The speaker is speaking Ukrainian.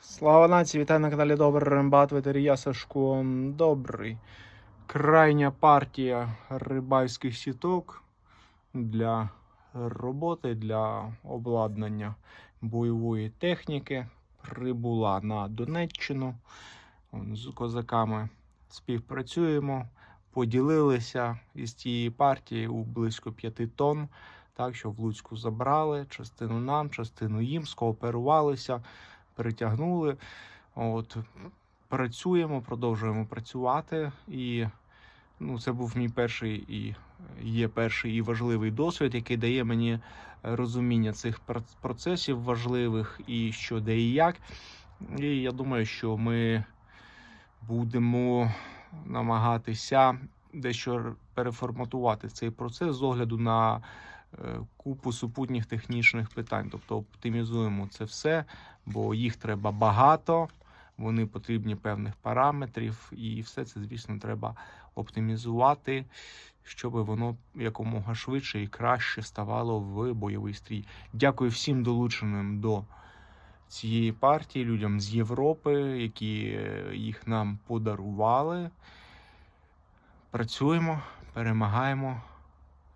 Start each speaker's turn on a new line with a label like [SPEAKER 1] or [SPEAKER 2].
[SPEAKER 1] Слава нації, вітаю на каналі Добрий Рембат, ветерія Сашко Добрий. Крайня партія рибальських сіток для роботи, для обладнання бойової техніки прибула на Донеччину. З козаками співпрацюємо, поділилися із тієї партії у близько 5 тонн. Так що в Луцьку забрали частину нам, частину їм, скооперувалися перетягнули. От, працюємо, продовжуємо працювати. І ну, це був мій перший і є перший і важливий досвід, який дає мені розуміння цих процесів важливих і що де і як. І я думаю, що ми будемо намагатися дещо переформатувати цей процес з огляду на купу супутніх технічних питань. Тобто оптимізуємо це все, бо їх треба багато, вони потрібні певних параметрів, і все це, звісно, треба оптимізувати, щоб воно якомога швидше і краще ставало в бойовий стрій. Дякую всім долученим до цієї партії, людям з Європи, які е, їх нам подарували. Працюємо, перемагаємо